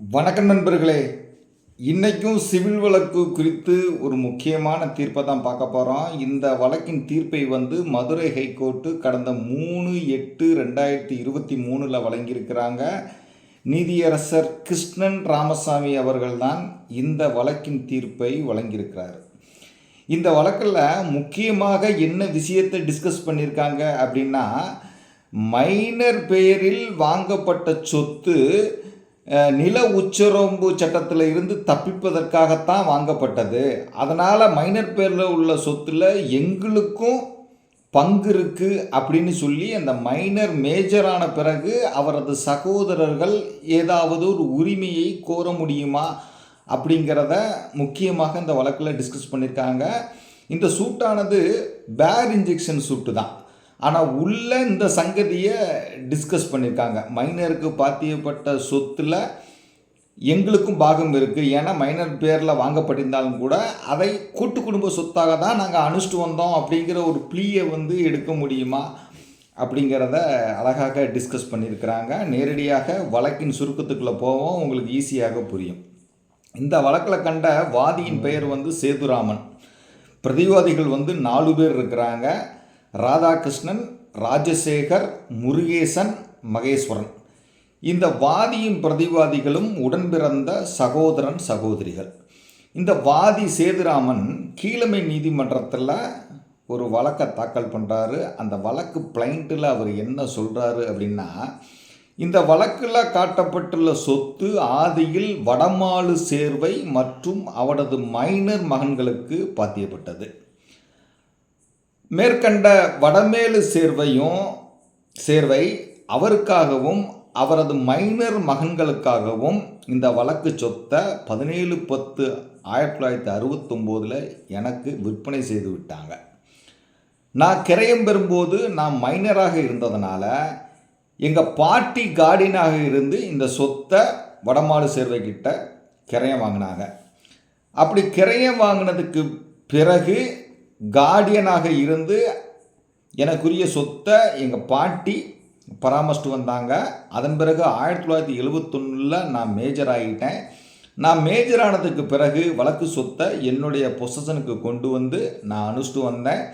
வணக்கம் நண்பர்களே. இன்றைக்கும் சிவில் வழக்கு குறித்து ஒரு முக்கியமான தீர்ப்பை தான் பார்க்க போகிறோம் இந்த வழக்கின் தீர்ப்பை வந்து மதுரை ஹைகோர்ட்டு கடந்த மூணு எட்டு ரெண்டாயிரத்தி இருபத்தி மூணில் வழங்கியிருக்கிறாங்க. நீதியரசர் கிருஷ்ணன் ராமசாமி அவர்கள்தான் இந்த வழக்கின் தீர்ப்பை வழங்கியிருக்கிறார். இந்த வழக்கில் முக்கியமாக என்ன விஷயத்தை டிஸ்கஸ் பண்ணியிருக்காங்க அப்படின்னா மைனர் பெயரில் வாங்கப்பட்ட சொத்து நில உச்சரம்பு சட்டத்தில் இருந்து தப்பிப்பதற்காகத்தான் வாங்கப்பட்டது. அதனால் மைனர் பேரில் உள்ள சொத்தில் எங்களுக்கும் பங்கு இருக்குது அப்படின்னு சொல்லி அந்த மைனர் மேஜரான பிறகு அவரது சகோதரர்கள் ஏதாவது ஒரு உரிமையை கோர முடியுமா அப்படிங்கிறத முக்கியமாக இந்த வழக்கில் டிஸ்கஸ் பண்ணியிருக்காங்க இந்த சூட்டானது பேர் இன்ஜெக்ஷன் சூட்டு தான் ஆனால் உள்ள இந்த சங்கதியை டிஸ்கஸ் பண்ணியிருக்காங்க மைனருக்கு பாத்தியப்பட்ட சொத்தில் எங்களுக்கும் பாகம் இருக்குது ஏன்னா மைனர் பேரில் வாங்கப்பட்டிருந்தாலும் கூட அதை கூட்டு குடும்ப சொத்தாக தான் நாங்கள் அனுஷ்டிட்டு வந்தோம் அப்படிங்கிற ஒரு ப்ளீயை வந்து எடுக்க முடியுமா அப்படிங்கிறத அழகாக டிஸ்கஸ் பண்ணியிருக்கிறாங்க நேரடியாக வழக்கின் சுருக்கத்துக்குள்ளே போவோம். உங்களுக்கு ஈஸியாக புரியும். இந்த வழக்கில் கண்ட வாதியின் பெயர் வந்து சேதுராமன். பிரதிவாதிகள் வந்து நாலு பேர் இருக்கிறாங்க. ராதாகிருஷ்ணன் ராஜசேகர் முருகேசன் மகேஸ்வரன். இந்த வாதியின் பிரதிவாதிகளும் உடன்பிறந்த சகோதரன் சகோதரிகள். இந்த வாதி சேதுராமன் கீழமை நீதிமன்றத்தில் ஒரு வழக்கை தாக்கல் பண்ணுறாரு அந்த வழக்கு பிளைண்ட்டில் அவர் என்ன சொல்கிறாரு அப்படின்னா இந்த வழக்கில் காட்டப்பட்டுள்ள சொத்து ஆதியில் வடமாலு சேர்வை மற்றும் அவரது மைனர் மகன்களுக்கு பாத்தியப்பட்டது. மேற்கண்ட வடமேலு சேர்வையும் சேர்வை அவருக்காகவும் அவரது மைனர் மகன்களுக்காகவும் இந்த வழக்கு சொத்தை பதினேழு பத்து ஆயிரத்தி தொள்ளாயிரத்தி அறுபத்தொம்போதில் எனக்கு விற்பனை செய்து விட்டாங்க. நான் கிரயம் பெறும்போது நான் மைனராக இருந்ததுனால எங்கள் பாட்டி கார்டினாக இருந்து இந்த சொத்தை வடமாடு சேர்வைக்கிட்ட கிரயம் வாங்கினாங்க. அப்படி கிரயம் வாங்கினதுக்கு பிறகு கார்டியனாக இருந்து எனக்குரிய சொத்தை எங்கள் பாட்டி பராமரிச்சுட்டு வந்தாங்க. அதன் பிறகு ஆயிரத்தி தொள்ளாயிரத்தி எழுபத்தொன்னில் நான் மேஜர் ஆகிட்டேன். நான் மேஜர் ஆனதுக்கு பிறகு வழக்கு சொத்தை என்னுடைய பொசஷனுக்கு கொண்டு வந்து நான் அனுஷ்டிட்டு வந்தேன்.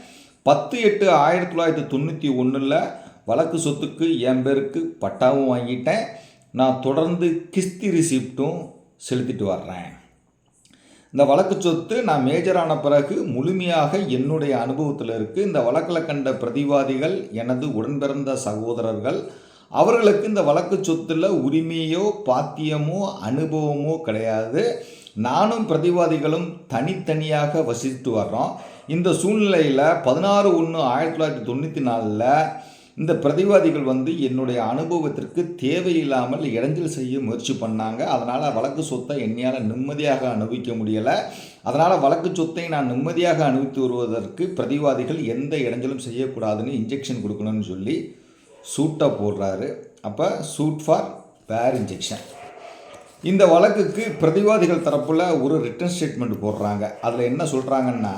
பத்து எட்டு ஆயிரத்தி தொள்ளாயிரத்தி தொண்ணூற்றி ஒன்றில் வழக்கு சொத்துக்கு என் பேருக்கு பட்டாவும் வாங்கிட்டேன். நான் தொடர்ந்து கிஸ்தி ரிசிப்டும் செலுத்திட்டு வர்றேன். இந்த வழக்கு சொத்து நான் மேஜரான பிறகு முழுமையாக என்னுடைய அனுபவத்தில் இருக்குது இந்த வழக்கில் கண்ட பிரதிவாதிகள் எனது உடன்பிறந்த சகோதரர்கள் அவர்களுக்கு இந்த வழக்கு சொத்தில் உரிமையோ பாத்தியமோ அனுபவமோ கிடையாது. நானும் பிரதிவாதிகளும் தனித்தனியாக வசித்து வர்றோம். இந்த சூழ்நிலையில் பதினாறு ஒன்று ஆயிரத்தி தொள்ளாயிரத்தி தொண்ணூற்றி நாலில் இந்த பிரதிவாதிகள் வந்து என்னுடைய அனுபவத்திற்கு தேவையில்லாமல் இடைஞ்சல் செய்ய முயற்சி பண்ணாங்க. அதனால் வழக்கு சொத்தை என்னையால் நிம்மதியாக அனுபவிக்க முடியலை. அதனால் வழக்கு சொத்தை நான் நிம்மதியாக அனுபவித்து வருவதற்கு பிரதிவாதிகள் எந்த இடைஞ்சலும் செய்யக்கூடாதுன்னு இன்ஜெக்ஷன் கொடுக்கணும்னு சொல்லி சூட்டை போடுறாரு. அப்போ சூட் ஃபார் பேர் இன்ஜெக்ஷன் இந்த வழக்குக்கு பிரதிவாதிகள் தரப்பில் ஒரு ரிட்டன் ஸ்டேட்மெண்ட் போடுறாங்க. அதில் என்ன சொல்கிறாங்கன்னா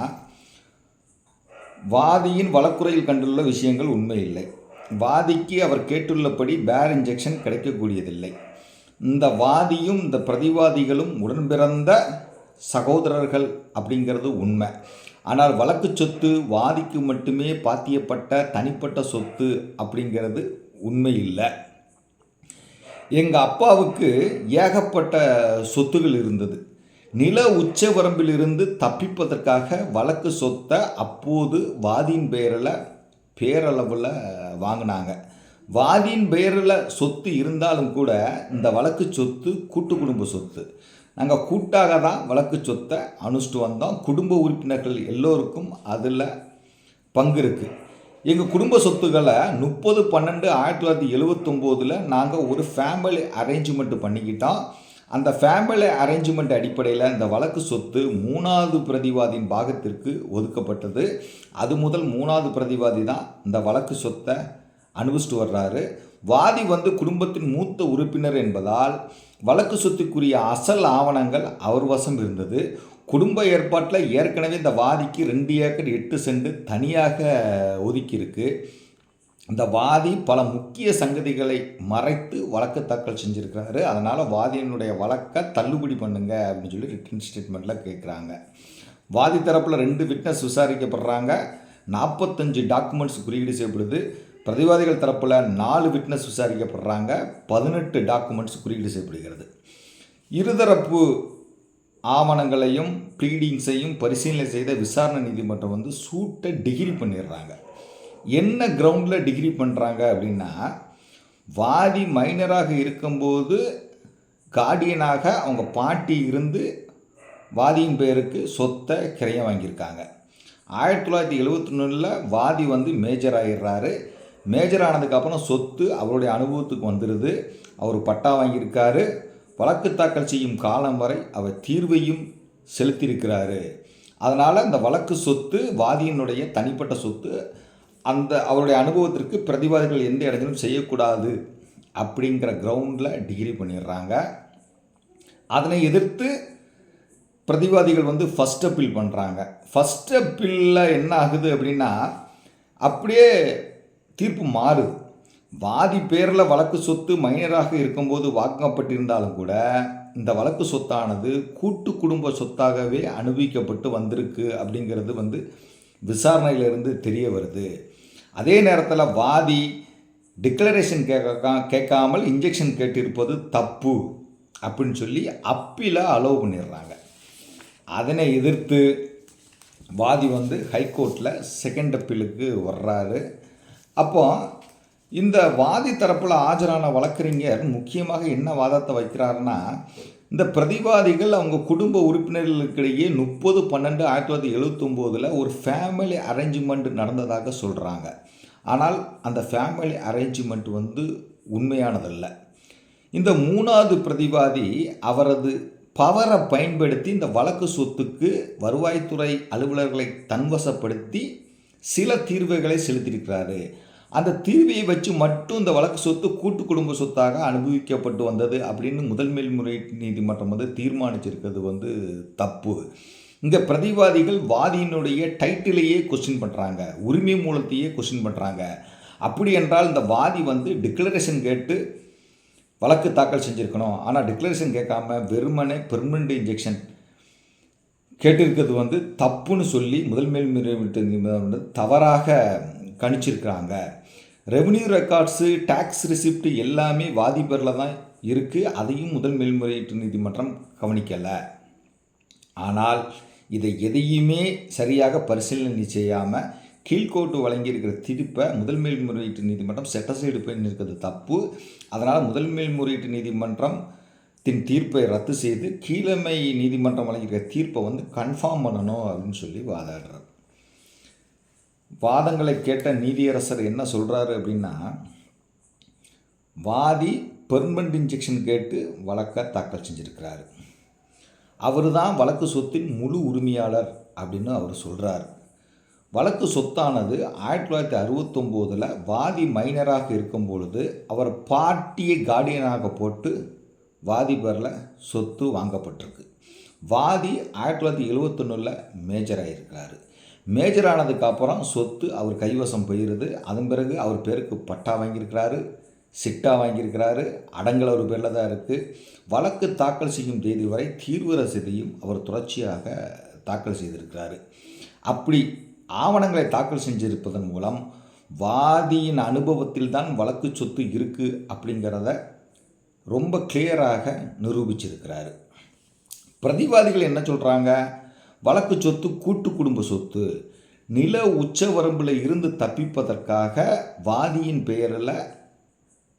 வாதியின் வழக்குறையில் கண்டுள்ள விஷயங்கள் உண்மை இல்லை. வாதிக்கு அவர் கேட்டுள்ளபடி பேர் இன்ஜெக்ஷன் கிடைக்கக்கூடியதில்லை. இந்த வாதியும் இந்த பிரதிவாதிகளும் உடன்பிறந்த சகோதரர்கள் அப்படிங்கிறது உண்மை. ஆனால் வழக்கு சொத்து வாதிக்கு மட்டுமே பாத்தியப்பட்ட தனிப்பட்ட சொத்து அப்படிங்கிறது உண்மை இல்லை எங்கள் அப்பாவுக்கு ஏகப்பட்ட சொத்துகள் இருந்தது. நில உச்ச வரம்பிலிருந்து தப்பிப்பதற்காக வழக்கு சொத்தை அப்போது வாதியின் பெயரில் பேரளவில் வாங்கினாங்க. வாதியின் பெயரில் சொத்து இருந்தாலும் கூட இந்த வழக்கு சொத்து கூட்டு குடும்ப சொத்து. நாங்கள் கூட்டாக தான் வழக்கு சொத்தை அனுஷ்டிட்டு வந்தோம். குடும்ப உறுப்பினர்கள் எல்லோருக்கும் அதில் பங்கு இருக்குது எங்கள் குடும்ப சொத்துக்களை முப்பது பன்னெண்டு ஆயிரத்தி தொள்ளாயிரத்தி எழுவத்தொம்போதில் நாங்கள் ஒரு ஃபேமிலி அரேஞ்ச்மெண்ட் பண்ணிக்கிட்டோம். அந்த ஃபேமிலி அரேஞ்ச்மெண்ட் அடிப்படையில் இந்த வழக்கு சொத்து மூணாவது பிரதிவாதியின் பாகத்திற்கு ஒதுக்கப்பட்டது. அது முதல் மூணாவது பிரதிவாதி தான் இந்த வழக்கு சொத்தை அனுபவிச்சுட்டு வர்றாரு. வாதி வந்து குடும்பத்தின் மூத்த உறுப்பினர் என்பதால் வழக்கு சொத்துக்குரிய அசல் ஆவணங்கள் அவர் வசம் இருந்தது. குடும்ப ஏற்பாட்டில் ஏற்கனவே இந்த வாதிக்கு ரெண்டு ஏக்கர் எட்டு சென்ட் தனியாக ஒதுக்கியிருக்கு. இந்த வாதி பல முக்கிய சங்கதிகளை மறைத்து வழக்கு தாக்கல் செஞ்சுருக்கிறாரு. அதனால் வாதியினுடைய வழக்கை தள்ளுபடி பண்ணுங்க அப்படின்னு சொல்லி ரிட்டன் ஸ்டேட்மெண்ட்டில் கேட்குறாங்க வாதி தரப்பில் ரெண்டு விட்னஸ் விசாரிக்கப்படுறாங்க. நாற்பத்தஞ்சு டாக்குமெண்ட்ஸ் குறியீடு செய்யப்படுது. பிரதிவாதிகள் தரப்பில் நாலு விட்னஸ் விசாரிக்கப்படுறாங்க. பதினெட்டு டாக்குமெண்ட்ஸ் குறியீடு செய்யப்படுகிறது. இருதரப்பு ஆவணங்களையும் ப்ளீடிங்ஸையும் பரிசீலனை செய்த விசாரணை நீதிமன்றம் வந்து சூட்டை டிகிரி பண்ணிடுறாங்க. என்ன கிரவுண்டில் டிகிரி பண்ணுறாங்க அப்படின்னா வாதி மைனராக இருக்கும்போது கார்டியனாக அவங்க பாட்டி இருந்து வாதியின் பெயருக்கு சொத்தை கிரையம் வாங்கியிருக்காங்க. ஆயிரத்தி தொள்ளாயிரத்தி எழுபத்தி ஒன்றில் வாதி வந்து மேஜர் ஆகிடுறாரு மேஜர் ஆனதுக்கப்புறம் சொத்து அவருடைய அனுபவத்துக்கு வந்துடுது அவர் பட்டா வாங்கியிருக்காரு. வழக்கு தாக்கல் செய்யும் காலம் வரை அவர் தீர்வையும் செலுத்தியிருக்கிறாரு. அதனால் அந்த வழக்கு சொத்து வாதியினுடைய தனிப்பட்ட சொத்து அந்த அவருடைய அனுபவத்திற்கு பிரதிவாதிகள் எந்த இடத்திலும் செய்யக்கூடாது அப்படிங்கிற கிரவுண்டில் டிகிரி பண்ணிடுறாங்க. அதனை எதிர்த்து பிரதிவாதிகள் வந்து ஃபஸ்ட் அப்பீல் பண்ணுறாங்க ஃபஸ்ட் அப்பீலில் என்ன ஆகுது அப்படின்னா அப்படியே தீர்ப்பு மாறுது வாதி பேரில் வழக்கு சொத்து மைனராக இருக்கும்போது வாக்கப்பட்டிருந்தாலும் கூட இந்த வழக்கு சொத்தானது கூட்டு குடும்ப சொத்தாகவே அனுபவிக்கப்பட்டு வந்திருக்கு அப்படிங்கிறது வந்து விசாரணையிலிருந்து தெரிய வருது. அதே நேரத்தில் வாதி டிக்ளரேஷன் கேட்க கேட்காமல் இன்ஜெக்ஷன் கேட்டிருப்பது தப்பு அப்படின்னு சொல்லி அப்பீல அலோவ் பண்ணிடுறாங்க. அதனை எதிர்த்து வாதி வந்து ஹைகோர்ட்டில் செகண்ட் அப்பீலுக்கு வர்றாரு. அப்போ இந்த வாதி தரப்பில் ஆஜரான வழக்கறிஞர் முக்கியமாக என்ன வாதத்தை வைக்கிறாருன்னா இந்த பிரதிவாதிகள் அவங்க குடும்ப உறுப்பினர்களுக்கிடையே முப்பது பன்னெண்டு ஆயிரத்தி தொள்ளாயிரத்தி எழுபத்தொம்போதில் ஒரு ஃபேமிலி அரேஞ்ச்மெண்ட் நடந்ததாக சொல்கிறாங்க ஆனால் அந்த ஃபேமிலி அரேஞ்ச்மெண்ட் வந்து உண்மையானதல்ல. இந்த மூணாவது பிரதிவாதி அவரது பவரை பயன்படுத்தி இந்த வழக்கு சொத்துக்கு வருவாய்த்துறை அலுவலர்களை தன்வசப்படுத்தி சில தீர்வுகளை செலுத்தியிருக்கிறாரு. அந்த தீர்வியை வச்சு மட்டும் இந்த வழக்கு சொத்து கூட்டு குடும்ப சொத்தாக அனுபவிக்கப்பட்டு வந்தது அப்படின்னு முதல் மேல்முறையீட்டு நீதிமன்றம் வந்து தீர்மானிச்சிருக்கிறது வந்து தப்பு. இந்த பிரதிவாதிகள் வாதியினுடைய டைட்டிலையே கொஸ்டின் பண்ணுறாங்க உரிமை மூலத்தையே கொஸ்டின் பண்ணுறாங்க அப்படி என்றால் இந்த வாதி வந்து டிக்ளரேஷன் கேட்டு வழக்கு தாக்கல் செஞ்சுருக்கணும். ஆனால் டிக்ளரேஷன் கேட்காம வெறுமனே பெர்மனண்ட் இன்ஜெக்ஷன் கேட்டிருக்கிறது வந்து தப்புன்னு சொல்லி முதல் மேல்முறையீட்டு நீதிமன்றம் தவறாக கணிச்சிருக்கிறாங்க. ரெவன்யூ ரெக்கார்ட்ஸு டேக்ஸ் ரிசிப்ட் எல்லாமே வாதிபரில் தான் இருக்குது அதையும் முதல் மேல்முறையீட்டு நீதிமன்றம் கவனிக்கலை. ஆனால் இதை எதையுமே சரியாக பரிசீலனை செய்யாமல் கீழ்கோர்ட்டு வழங்கியிருக்கிற தீர்ப்பை முதல் மேல்முறையீட்டு நீதிமன்றம் செட்டசைடு பண்ணியிருக்கிறது தப்பு. அதனால் முதல் மேல்முறையீட்டு நீதிமன்றம் தின் தீர்ப்பை ரத்து செய்து கீழமை நீதிமன்றம் வழங்கியிருக்கிற தீர்ப்பை வந்து கன்ஃபார்ம் பண்ணணும் அப்படின்னு சொல்லி வாதாடுறார் வாதங்களை கேட்ட நீதியரசர் என்ன சொல்கிறாரு அப்படின்னா வாதி பெர்மனண்ட் இன்ஜெக்ஷன் கேட்டு வழக்கை தாக்கல் செஞ்சுருக்கிறாரு. அவர் தான் வழக்கு சொத்தின் முழு உரிமையாளர் அப்படின்னு அவர் சொல்கிறார் வழக்கு சொத்தானது ஆயிரத்தி தொள்ளாயிரத்தி அறுபத்தொம்போதில் வாதி மைனராக இருக்கும் பொழுது அவர் பாட்டியை கார்டியனாக போட்டு வாதி பேரில் சொத்து வாங்கப்பட்டிருக்கு. வாதி ஆயிரத்தி தொள்ளாயிரத்தி எழுபத்தொன்னில் மேஜர் ஆகியிருக்கிறாரு மேஜர் ஆனதுக்கப்புறம் சொத்து அவர் கைவசம் போயிடுது அதன் பிறகு அவர் பேருக்கு பட்டா வாங்கியிருக்கிறாரு சிட்டா வாங்கியிருக்கிறாரு அடங்கல் அவர் பேரில் தான் இருக்குது வழக்கு தாக்கல் செய்யும் தேதி வரை தீர்வு ரசீதையும் அவர் தொடர்ச்சியாக தாக்கல் செய்திருக்கிறாரு. அப்படி ஆவணங்களை தாக்கல் செஞ்சிருப்பதன் மூலம் வாதியின் அனுபவத்தில் தான் வழக்கு சொத்து இருக்குது அப்படிங்கிறத ரொம்ப கிளியராக நிரூபிச்சிருக்கிறாரு. பிரதிவாதிகள் என்ன சொல்கிறாங்க வழக்கு சொத்து கூட்டு குடும்ப சொத்து நில உச்சவரம்பில் இருந்து தப்பிப்பதற்காக வாதியின் பெயரில்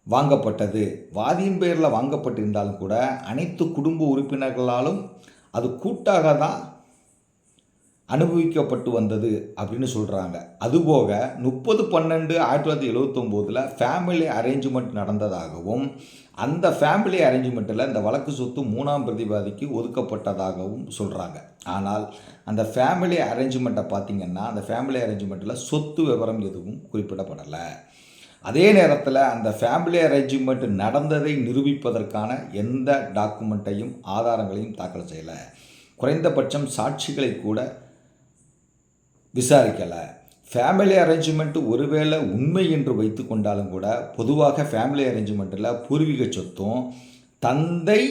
வாங்கப்பட்டது. வாதியின் பெயரில் வாங்கப்பட்டிருந்தாலும் கூட அனைத்து குடும்ப உறுப்பினர்களாலும் அது கூட்டாக தான் அனுபவிக்கப்பட்டு வந்தது அப்படின்னு சொல்கிறாங்க அதுபோக முப்பது பன்னெண்டு ஆயிரத்தி தொள்ளாயிரத்தி எழுவத்தொம்போதில் ஃபேமிலி அரேஞ்ச்மெண்ட் நடந்ததாகவும் அந்த ஃபேமிலி அரேஞ்ச்மெண்ட்டில் இந்த வழக்கு சொத்து மூணாம் பிரதிவாதிக்கு ஒதுக்கப்பட்டதாகவும் சொல்கிறாங்க ஆனால் அந்த ஃபேமிலி அரேஞ்ச்மெண்ட்டை பார்த்திங்கன்னா அந்த ஃபேமிலி அரேஞ்ச்மெண்ட்டில் சொத்து விவரம் எதுவும் குறிப்பிடப்படலை. அதே நேரத்தில் அந்த ஃபேமிலி அரேஞ்ச்மெண்ட் நடந்ததை நிரூபிப்பதற்கான எந்த டாக்குமெண்ட்டையும் ஆதாரங்களையும் தாக்கல் செய்யலை. குறைந்தபட்சம் சாட்சிகளை கூட விசாரிக்கலை. ஃபேமிலி அரேஞ்ச்மெண்ட் ஒருவேளை உண்மை என்று வைத்து கொண்டாலும் கூட பொதுவாக ஃபேமிலி அரேஞ்ச்மெண்ட்டில் பூர்வீக சொத்தும் தந்தை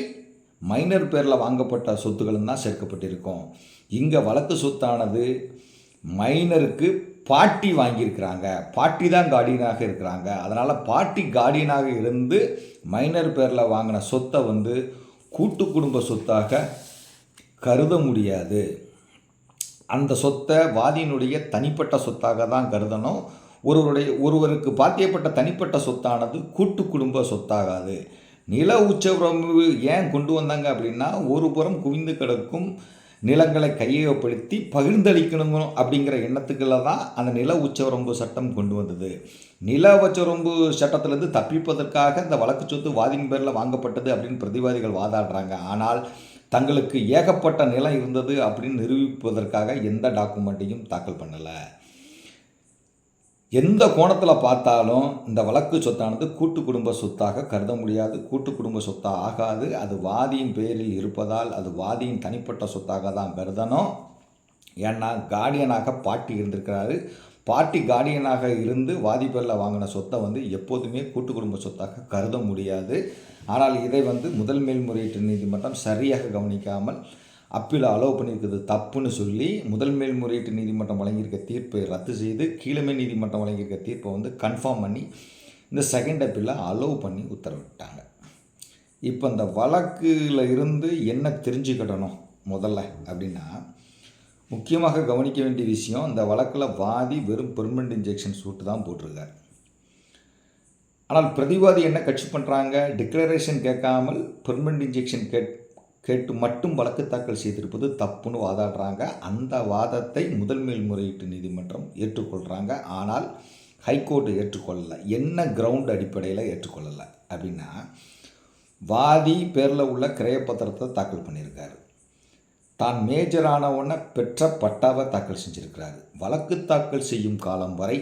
மைனர் பேரில் வாங்கப்பட்ட சொத்துகளும் தான் சேர்க்கப்பட்டிருக்கும். இங்கே வழக்கு சொத்தானது மைனருக்கு பாட்டி வாங்கியிருக்கிறாங்க. பாட்டி தான் கார்டியனாக இருக்கிறாங்க. அதனால் பாட்டி கார்டியனாக இருந்து மைனர் பேரில் வாங்கின சொத்தை வந்து கூட்டு குடும்ப சொத்தாக கருத முடியாது. அந்த சொத்தை வாதியினுடைய தனிப்பட்ட சொத்தாக தான் கருதணும். ஒருவருடைய ஒருவருக்கு பாத்தியப்பட்ட தனிப்பட்ட சொத்தானது கூட்டு குடும்ப சொத்தாகாது. நில உச்சவரம்பு ஏன் கொண்டு வந்தாங்க அப்படின்னா ஒரு புறம் குவிந்து கிடக்கும் நிலங்களை கையகப்படுத்தி பகிர்ந்தளிக்கணும் அப்படிங்கிற எண்ணத்துக்குள்ள தான் அந்த நில உச்சவரம்பு சட்டம் கொண்டு வந்தது. நில உச்சவரம்பு சட்டத்திலேருந்து தப்பிப்பதற்காக இந்த வழக்கு சொத்து வாதியின் பேரில் வாங்கப்பட்டது அப்படின்னு பிரதிவாதிகள் வாதாடுறாங்க. ஆனால் தங்களுக்கு ஏகப்பட்ட நிலம் இருந்தது அப்படின்னு நிரூபிப்பதற்காக எந்த டாக்குமெண்ட்டையும் தாக்கல் பண்ணலை. எந்த கோணத்தில் பார்த்தாலும் இந்த வழக்கு சொத்தானது கூட்டு குடும்ப சொத்தாக கருத முடியாது. கூட்டு குடும்ப சொத்தாக ஆகாது. அது வாதியின் பேரில் இருப்பதால் அது வாதியின் தனிப்பட்ட சொத்தாக தான் கருதணும் ஏன்னா கார்டியனாக பாட்டி இருந்திருக்கிறாரு. பாட்டி கார்டியனாக இருந்து வாதிப்பரில் வாங்கின சொத்தை வந்து எப்போதுமே கூட்டு குடும்ப சொத்தாக கருத முடியாது. ஆனால் இதை வந்து முதல் மேல்முறையீட்டு நீதிமன்றம் சரியாக கவனிக்காமல் அப்பீல் அலோவ் பண்ணியிருக்கிறது தப்புன்னு சொல்லி முதல் மேல்முறையீட்டு நீதிமன்றம் வழங்கியிருக்க தீர்ப்பை ரத்து செய்து கீழமை நீதிமன்றம் வழங்கியிருக்க தீர்ப்பை வந்து கன்ஃபார்ம் பண்ணி இந்த செகண்ட் அப்பீலில் அலோவ் பண்ணி உத்தரவிட்டாங்க. இப்போ இந்த வழக்கில் இருந்து என்ன தெரிஞ்சுக்கிடணும் முதல்ல அப்படின்னா முக்கியமாக கவனிக்க வேண்டிய விஷயம் இந்த வழக்கில் வாதி வெறும் பெர்மனண்ட் இன்ஜெக்ஷன் சூட்டு தான் போட்டிருக்கார். ஆனால் பிரதிவாதி என்ன கட்சி பண்ணுறாங்க டிக்ளரேஷன் கேட்காமல் பெர்மனண்ட் இன்ஜெக்ஷன் கேட் கேட்டு மட்டும் வழக்கு தாக்கல் செய்திருப்பது தப்புன்னு வாதாடுறாங்க. அந்த வாதத்தை முதல் மேல்முறையீட்டு நீதிமன்றம் ஏற்றுக்கொள்கிறாங்க ஆனால் ஹைகோர்ட் ஏற்றுக்கொள்ளலை. என்ன கிரவுண்ட் அடிப்படையில் ஏற்றுக்கொள்ளலை? அப்படின்னா வாதி பேரில் உள்ள கிரயப்பத்திரத்தை தாக்கல் பண்ணியிருக்காரு. தான் மேஜரான உடனே பெற்ற பட்டாவை தாக்கல் செஞ்சிருக்கிறாரு. வழக்கு தாக்கல் செய்யும் காலம் வரை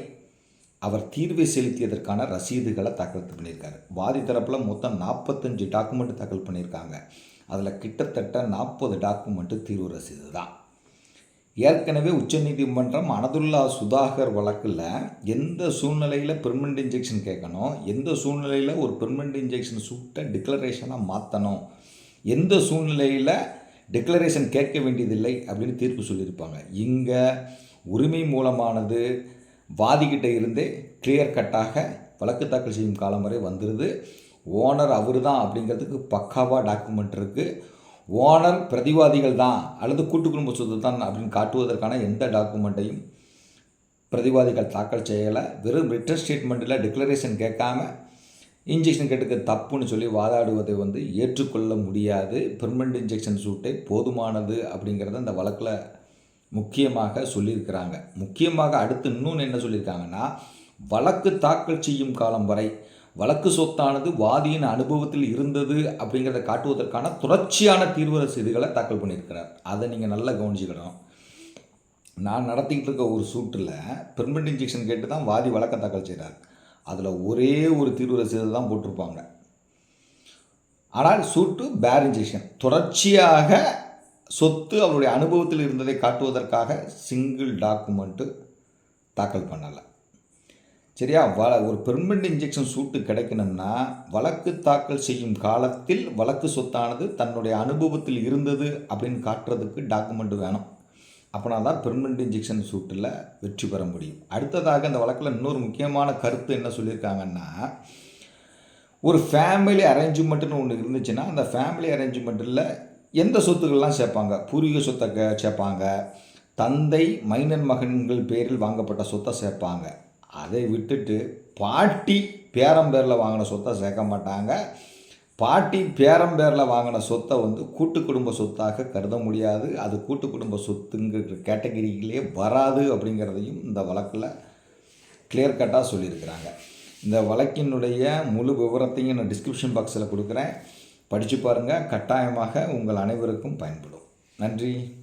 அவர் தீர்வை செலுத்தியதற்கான ரசீதுகளை தாக்கல் பண்ணியிருக்காரு. வாதி தரப்பில் மொத்தம் நாற்பத்தஞ்சு டாக்குமெண்ட் தாக்கல் பண்ணியிருக்காங்க. அதில் கிட்டத்தட்ட நாற்பது டாக்குமெண்ட்டு தீர்வு ரசீது தான். ஏற்கனவே உச்சநீதிமன்றம் அனதுல்லா சுதாகர் வழக்கில் எந்த சூழ்நிலையில் பெர்மனண்ட் இன்ஜெக்ஷன் கேட்கணும் எந்த சூழ்நிலையில் ஒரு பெர்மனண்ட் இன்ஜெக்ஷன் சூட்டை டிக்ளரேஷனாக மாற்றணும் எந்த சூழ்நிலையில் டிக்ளரேஷன் கேட்க வேண்டியதில்லை அப்படின்னு தீர்ப்பு சொல்லியிருப்பாங்க. இங்கே உரிமை மூலமானது வாதிக்கிட்ட இருந்தே கிளியர் கட்டாக வழக்கு தாக்கல் செய்யும் காலம் வரை வந்துடுது ஓனர் அவர் தான் அப்படிங்கிறதுக்கு பக்காவாக டாக்குமெண்ட் இருக்குது ஓனர் பிரதிவாதிகள் தான் அல்லது கூட்டு குடும்ப சொத்து தான் அப்படின்னு காட்டுவதற்கான எந்த டாக்குமெண்ட்டையும் பிரதிவாதிகள் தாக்கல் செய்யலை. வெறும் ரிட்டர் ஸ்டேட்மெண்ட்டில் டிக்ளரேஷன் கேட்காம இன்ஜெக்ஷன் கேட்டுக்க தப்புன்னு சொல்லி வாதாடுவதை வந்து ஏற்றுக்கொள்ள முடியாது. பெர்மனண்ட் இன்ஜெக்ஷன் சூட்டை போதுமானது அப்படிங்கிறத அந்த வழக்கில் முக்கியமாக சொல்லியிருக்கிறாங்க. முக்கியமாக அடுத்து இன்னொன்று என்ன சொல்லியிருக்காங்கன்னா வழக்கு தாக்கல் செய்யும் காலம் வரை வழக்கு சொத்தானது வாதியின் அனுபவத்தில் இருந்தது அப்படிங்கிறத காட்டுவதற்கான தொடர்ச்சியான தீர்வு ரசீதுகளை தாக்கல் பண்ணியிருக்கிறார். அதை நீங்கள் நல்லா கவனிச்சுக்கணும். நான் நடத்திக்கிட்டு இருக்க ஒரு சூட்டில் பெர்மனண்ட் இன்ஜெக்ஷன் கேட்டு தான் வாதி வழக்க தாக்கல் செய்கிறார் அதில் ஒரே ஒரு தீர்வு ரசீது தான் போட்டிருப்பாங்க. ஆனால் சூட்டு பேர் இன்ஜெக்ஷன் தொடர்ச்சியாக சொத்து அவருடைய அனுபவத்தில் இருந்ததை காட்டுவதற்காக சிங்கிள் டாக்குமெண்ட்டு தாக்கல் பண்ணலை. சரியா? வ ஒரு பெர்மனண்ட் இன்ஜெக்ஷன் சூட்டு கிடைக்கணும்னா வழக்கு தாக்கல் செய்யும் காலத்தில் வழக்கு சொத்தானது தன்னுடைய அனுபவத்தில் இருந்தது அப்படின்னு காட்டுறதுக்கு டாக்குமெண்ட் வேணும். அப்போனா தான் பெர்மனண்ட் இன்ஜெக்ஷன் சூட்டில் வெற்றி பெற முடியும். அடுத்ததாக இந்த வழக்கில் இன்னொரு முக்கியமான கருத்து என்ன சொல்லியிருக்காங்கன்னா ஒரு ஃபேமிலி அரேஞ்ச்மெண்ட்டுன்னு ஒன்று இருந்துச்சுன்னா அந்த ஃபேமிலி அரேஞ்ச்மெண்ட்டில் எந்த சொத்துக்கள்லாம் சேர்ப்பாங்க? பூர்வீக சொத்தை சேர்ப்பாங்க. தந்தை மைனன் மகன்கள் பேரில் வாங்கப்பட்ட சொத்தை சேர்ப்பாங்க. அதை விட்டுட்டு பாட்டி பேரம்பேரில் வாங்கின சொத்தை சேர்க்க மாட்டாங்க. பாட்டி பேரம்பேரில் வாங்கின சொத்தை வந்து கூட்டு குடும்ப சொத்தாக கருத முடியாது. அது கூட்டு குடும்ப சொத்துங்கிற கேட்டகரியிலே வராது அப்படிங்கிறதையும் இந்த வழக்கில் கிளியர் கட்டாக சொல்லியிருக்கிறாங்க. இந்த வழக்கினுடைய முழு விவரத்தையும் நான் டிஸ்கிரிப்ஷன் பாக்ஸில் கொடுக்குறேன். படித்து பாருங்கள் கட்டாயமாக உங்கள் அனைவருக்கும் பயன்படும். நன்றி.